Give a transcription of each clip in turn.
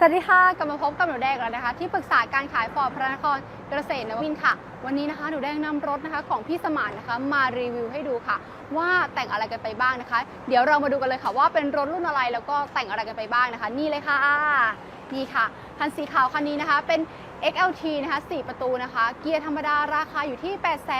สวัสดีค่ะกลับมาพบกับหนูแดงแล้วนะคะ ที่ปรึกษาการขายฟอร์ดพระนครเกษตรนวมินทร์ค่ะ วันนี้นะคะหนูแดงนำรถนะคะของพี่สมานนะคะมารีวิวให้ดูค่ะ ว่าแต่งอะไรกันไปบ้างนะคะ เดี๋ยวเรามาดูกันเลยค่ะ ว่าเป็นรถรุ่นอะไรแล้วก็แต่งอะไรกันไปบ้างนะคะ นี่เลยค่ะนี่ค่ะคันสีขาวคันนี้นะคะเป็น XLT นะคะ 4 ประตูนะคะ เกียร์ธรรมดาราคาอยู่ที่ 8 8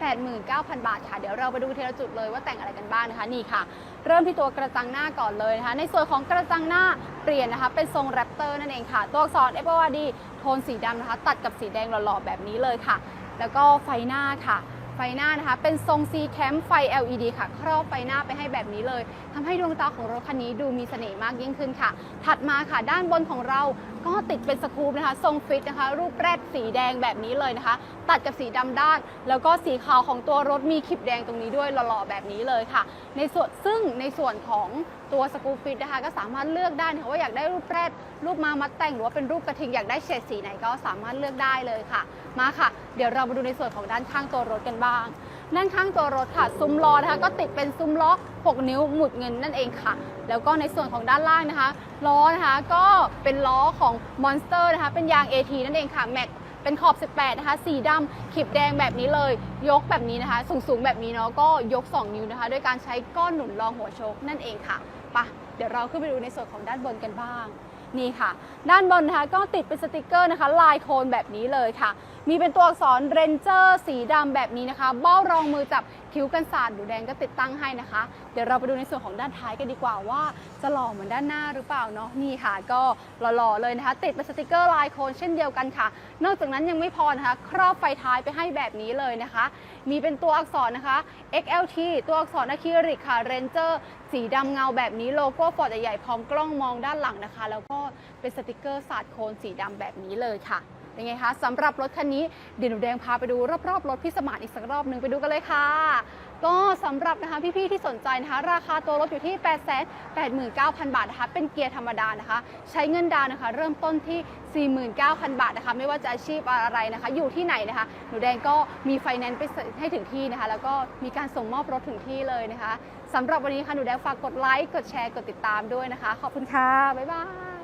9 0 0 0 บาทค่ะ เดี๋ยวเราไปดูทีละจุดเลยว่าแต่งอะไรกันบ้างนะคะ นี่ค่ะ เริ่มที่ตัวกระจังหน้าก่อนเลยนะคะ ในส่วนของกระจังหน้า เปลี่ยนนะคะ เป็นทรงแรปเตอร์นั่นเองค่ะ ตัวอักษร f o r d โทนสีดำนะคะ ตัดกับสีแดงหล่อๆแบบนี้เลยค่ะ แล้วก็ไฟหน้าค่ะ ไฟหน้านะคะ เป็นทรง C Cam ไฟ LED ค่ะ ครอบไฟหน้าไปให้แบบนี้เลยทำให้ดวงตาของรถคันนี้ดูมีเสน่ห์มากยิ่งขึ้นค่ะ ถัดมาค่ะด้านบนของเราก็ติดเป็นสกูปนะคะ ทรงฟิตนะคะ รูปแรดสีแดงแบบนี้เลยนะคะ ตัดกับสีดำด้าน แล้วก็สีขาวของตัวรถมีขีบแดงตรงนี้ด้วยหล่อๆแบบนี้เลยค่ะ ในส่วนซึ่งในส่วนของตัวสกูปฟิตนะคะ ก็สามารถเลือกได้นะคะว่าอยากได้รูปแรดรูปมามัดแต่งหรือว่าเป็นรูปกระทิงอยากได้เฉดสีไหนก็สามารถเลือกได้เลยค่ะ มาค่ะ เดี๋ยวเรามาดูในส่วนของด้านข้างตัวรถกันบ้างด้านข้างตัวรถค่ะ ซุ้มล้อนะคะก็ติดเป็นซุ้มล้อ 6 นิ้วหมุดเงินนั่นเองค่ะ แล้วก็ในส่วนของด้านล่างนะคะล้อนะคะก็เป็นล้อของ Monster นะคะเป็นยาง AT นั่นเองค่ะแม็กเป็นขอบ 18 นะคะ สีดำขีบแดงแบบนี้เลย ยกแบบนี้นะคะ สูงๆ แบบนี้เนาะ ก็ยก 2 นิ้วนะคะ ด้วยการใช้ก้อนหนุนรองหัวโชคนั่นเองค่ะไปะเดี๋ยวเราขึ้นไปดูในส่วนของด้านบนกันบ้าง นี่ค่ะ ด้านบนนะคะ ก็ติดเป็นสติกเกอร์นะคะ ลายโคนแบบนี้เลยค่ะ มีเป็นตัวอักษรเรนเจอร์สีดำแบบนี้นะคะ เบ้ารองมือจับคิ้วกันสาดหนูแดงก็ติดตั้งให้นะคะ เดี๋ยวเราไปดูในส่วนของด้านท้ายกันดีกว่าว่า จะหล่อเหมือนด้านหน้าหรือเปล่าเนาะนี่ค่ะ ก็หล่อๆเลยนะคะ ติดเป็นสติกเกอร์ลายโคนเช่นเดียวกันค่ะ นอกจากนั้นยังไม่พอนะคะ ครอบไฟท้ายไปให้แบบนี้เลยนะคะ มีเป็นตัวอักษรนะคะ XLT ตัวอักษรอะคริลิกค่ะ Ranger สีดำเงาแบบนี้โลโก้ฟอร์ดใหญ่ๆพร้อมกล้องมองด้านหลังนะคะ แล้วก็เป็นสติกเกอร์สาดโคนสีดำแบบนี้เลยค่ะ เป็นไงคะสำหรับรถคันนี้เดี๋ยวหนูแดงพาไปดูรอบๆรถพี่สมานอีกสักรอบหนึ่งไปดูกันเลยค่ะ ก็สำหรับนะคะพี่ๆที่สนใจนะคะ ราคาตัวรถอยู่ที่ 8 8 9 0 0 0 บาทนะคะ เป็นเกียร์ธรรมดานะคะ ใช้เงินดาวน์นะคะ เริ่มต้นที่ 49,000 บาทนะคะ ไม่ว่าจะอาชีพอะไรนะคะ อยู่ที่ไหนนะคะ หนูแดงก็มีไฟแนนซ์ไปให้ถึงที่นะคะ แล้วก็มีการส่งมอบรถถึงที่เลยนะคะสำหรับวันนี้ค่ะหนูแดงฝากกดไลค์กดแชร์กดติดตามด้วยนะคะ ขอบคุณค่ะบ๊ายบาย